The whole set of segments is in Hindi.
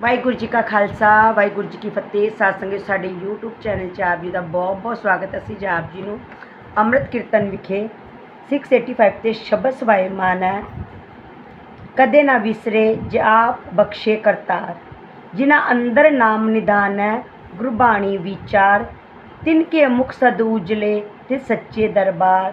ਵਾਹਿਗੁਰੂ ਜੀ ਕਾ ਖਾਲਸਾ, ਵਾਹਿਗੁਰੂ ਜੀ ਕੀ ਫਤਿਹ। ਸਾਧ ਸੰਗਤ ਸਾਡੇ YouTube ਚੈਨਲ 'ਚ ਆਪ ਜੀ ਦਾ ਬਹੁਤ ਬਹੁਤ ਸਵਾਗਤ ਅਸੀਂ ਜੀ ਆਪ ਜੀ ਨੂੰ ਅੰਮ੍ਰਿਤ ਕੀਰਤਨ ਵਿਖੇ 685 ਤੇ ਸ਼ਬਦ ਸਵਾਏ ਮਾਨ ਹੈ। ਕਦੇ ਨਾ ਵਿਸਰੇ ਜੇ ਆਪ ਬਖਸ਼ੇ ਕਰਤਾਰ। ਜਿਨ੍ਹਾਂ ਅੰਦਰ ਨਾਮ ਨਿਦਾਨ ਹੈ, ਗੁਰਬਾਣੀ ਵਿਚਾਰ। ਤਿਨ ਕੇ ਮੁਖ ਸਦ ਉਜਲੇ ਤੇ ਸੱਚੇ ਦਰਬਾਰ।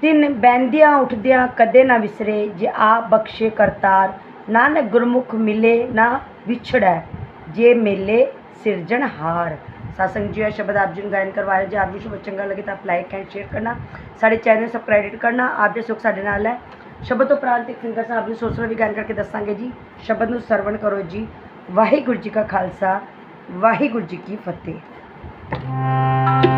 ਤਿੰਨ ਬੈੰਦਿਆਂ ਉੱਠਦਿਆਂ ਕਦੇ ਨਾ ਵਿਸਰੇ ਜੇ ਆਪ ਬਖਸ਼ੇ ਕਰਤਾਰ। ਨਾਨਕ ਗੁਰਮੁਖ ਮਿਲੇ, ਨਾ ਵਿਛੜੈ। ਜੇ ਮੇਲੇ ਸਿਰਜਣਹਾਰ सत्संग जी शब्द आप जिन गायन करवा रहे जो आप जी शब्द चंगा लगे तो आप लाइक ਲਾਈਕ शेयर ਸ਼ੇਅਰ ਕਰਨਾ। ਸਾਡੇ ਚੈਨਲ ਸਬਸਕ੍ਰਾਈਬ ਕਰਨਾ। ਆਪ जो सुख ਸਾਡੇ ਨਾਲ ਹੈ। ਸ਼ਬਦ ਤੋਂ ਪ੍ਰਾਂਤ ਇੱਕ ਸਿੰਗਰ ਸਾਹਿਬ ਨੂੰ ਸੋਸਰਾ ਵੀ ਗਾਇਨ ਕਰਕੇ ਦੱਸਾਂਗੇ ਜੀ। ਸ਼ਬਦ ਨੂੰ ਸਰਵਣ ਕਰੋ ਜੀ। ਵਾਹਿਗੁਰੂ ਜੀ ਕਾ ਖਾਲਸਾ, ਵਾਹਿਗੁਰੂ ਜੀ ਕੀ ਫਤਿਹ।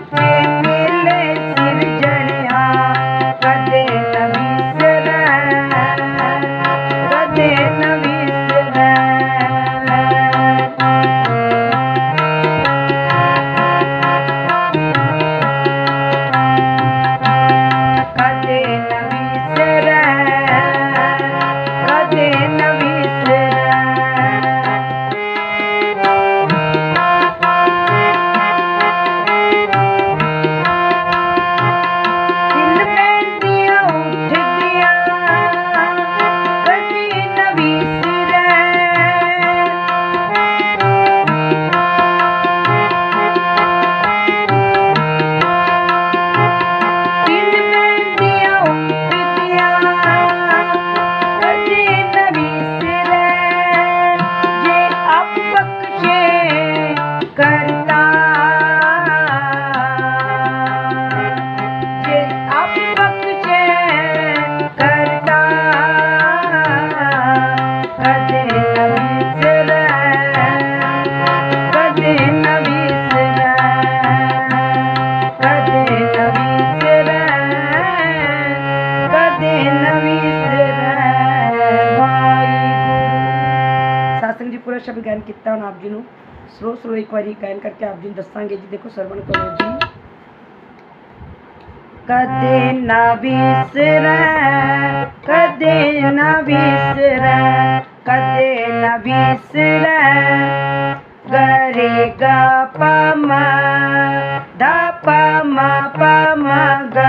Música ये कर ਪੂਰਾ ਸ਼ਬਦ ਗਾਇਨ ਕੀਤਾ ਹੁਣ ਆਪ ਜੀ ਨੂੰ ਸਲੋ ਸਲੋ ਇੱਕ ਵਾਰੀ ਗਾਇਨ ਕਰਕੇ ਆਪ ਜੀ ਨੂੰ ਦੱਸਾਂਗੇ ਜੀ ਦੇਖੋ ਸਰਵਣ ਕਰੋ ਜੀ ਕਦੇ ਨਾ ਵਿਸਰੈ ਕਦੇ ਨਾ ਵਿਸਰੈ ਕਦੇ ਨਾ ਵਿਸਰੈ ਗਰੇ ਗਾ ਪਮ ਧਾ ਪਮ ਪਮ ਗ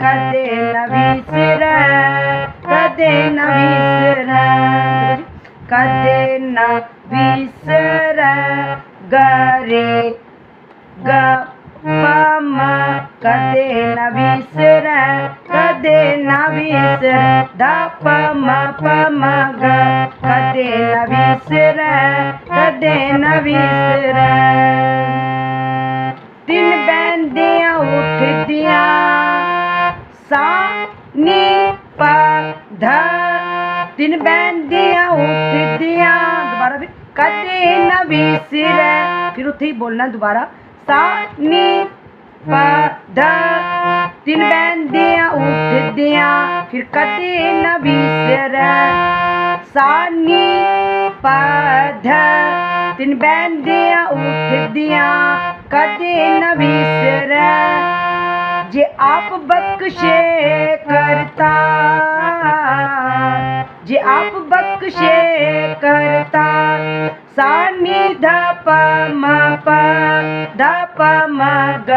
ਕਦੇ ਨਾ ਵਿਸਰੈ ਕਦੇ ਨਾ ਵਿਸਰੈ कदे न विसर गरे ग मम कदे न विसर कदे न विसर द प म प म ग कदे न विसर कदे न विसर दिन बंदियां उठदियां सा नी प ध दिन बैन दिया उठदिया दोबारा फिर कदे न विसरे फिर उठे बोलना दोबारा सा नी प ध दिन बैन उठदिया फिर कदे न विसरे सा नी प ध दिन बैन दिया उठदिया कदे न विसरे जे आप बख्शे करता जे आप बक्षे करता सानी धप मप धप मग.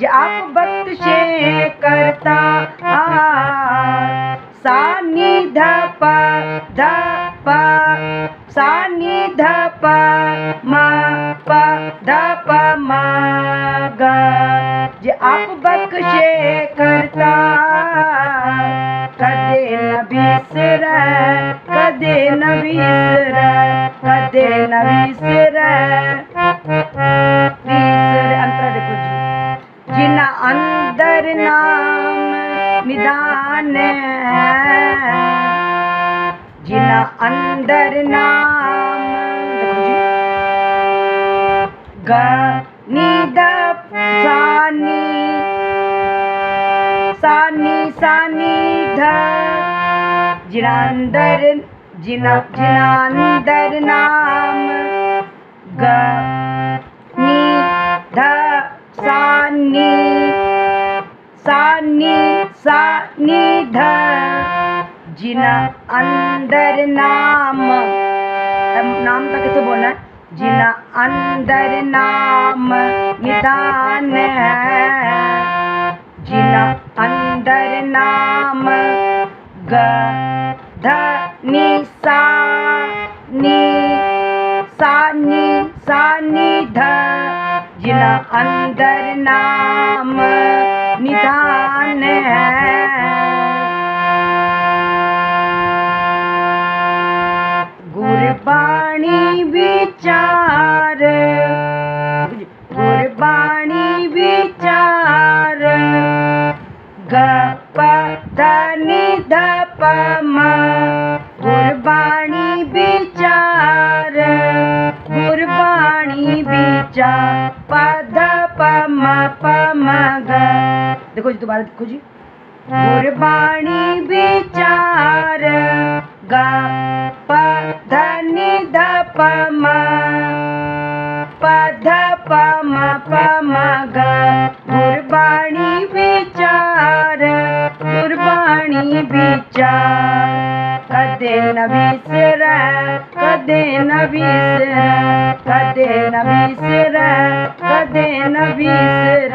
जे आप बक्षे करता आ सानी धप धप सानी धप माप धप मग. जे आप बक्षे करता बेसर कदे न बिसर कदे न बिसर तीसर अंतर देखो जी। जिना अंदर नाम निदान जिना अंदर नाम, देखो जी। ग सानी सानी सानी धा जिनांदर, जिना, जिनांदर नाम। ग नी ध सा सानी सानी ध जिना अंदर नाम। नाम तक कैसे बोलना है। जिना अंदर नाम, निदान है। जिना अंदर नाम। ग ध नि सा नि सा नि सा नि ध जिन अंदर नाम निधान गुरबाणी विचार देखो जी दोबारा देखो जी। गुरबाणी विचार गा प ध नि ध प म प ध प म प म ग। गुरबाणी विचार गुरबाणी विचार। कदे न बिसर कदे न बिसर कदे न बिसर कदे न बिसर